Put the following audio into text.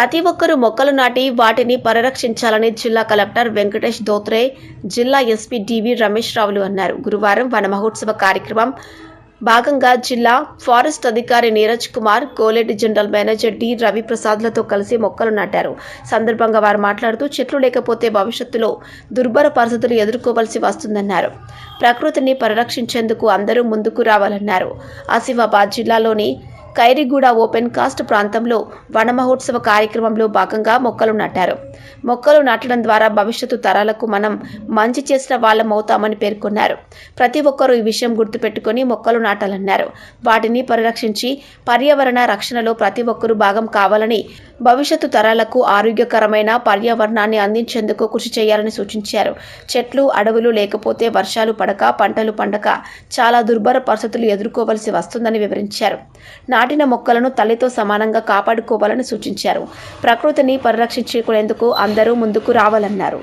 ప్రతి ఒక్కరూ మొక్కలు నాటి వాటిని పరిరక్షించాలని జిల్లా కలెక్టర్ వెంకటేష్ దోత్రే జిల్లా ఎస్పీ డివి రమేష్ రావులు అన్నారు. గురువారం వన మహోత్సవ కార్యక్రమం భాగంగా జిల్లా ఫారెస్ట్ అధికారి Neeraj Kumar Koleti general manager D. రవిప్రసాద్లతో కలిసి మొక్కలు నాటారు. సందర్భంగా వారు మాట్లాడుతూ చెట్లు లేకపోతే భవిష్యత్తులో దుర్భర పరిస్థితులు ఎదుర్కోవలసి వస్తుందన్నారు. ప్రకృతిని పరిరక్షించేందుకు అందరూ ముందుకు రావాలన్నారు. ఆసిఫాబాద్ జిల్లాలోని ఖైరిగూడ ఓపెన్ కాస్ట్ ప్రాంతంలో వన మహోత్సవ కార్యక్రమంలో భాగంగా మొక్కలు నాటారు. మొక్కలు నాటడం ద్వారా భవిష్యత్తు తరాలకు మనం మంచి చేసిన వాళ్ళమవుతామని పేర్కొన్నారు. ప్రతి ఒక్కరూ ఈ విషయం గుర్తుపెట్టుకొని మొక్కలు నాటాలన్నారు. వాటిని పరిరక్షించి పర్యావరణ రక్షణలో ప్రతి ఒక్కరూ భాగం కావాలని భవిష్యత్తు తరాలకు ఆరోగ్యకరమైన పర్యావరణాన్ని అందించేందుకు కృషి చేయాలని సూచించారు. చెట్లు అడవులు లేకపోతే వర్షాలు పడక పంటలు పండక చాలా దుర్భర పరిస్థితులు ఎదుర్కోవలసి వస్తుందని వివరించారు. నాటిన మొక్కలను తల్లితో సమానంగా కాపాడుకోవాలని సూచించారు. ప్రకృతిని పరిరక్షించుకునేందుకు అందరూ ముందుకు రావాలన్నారు.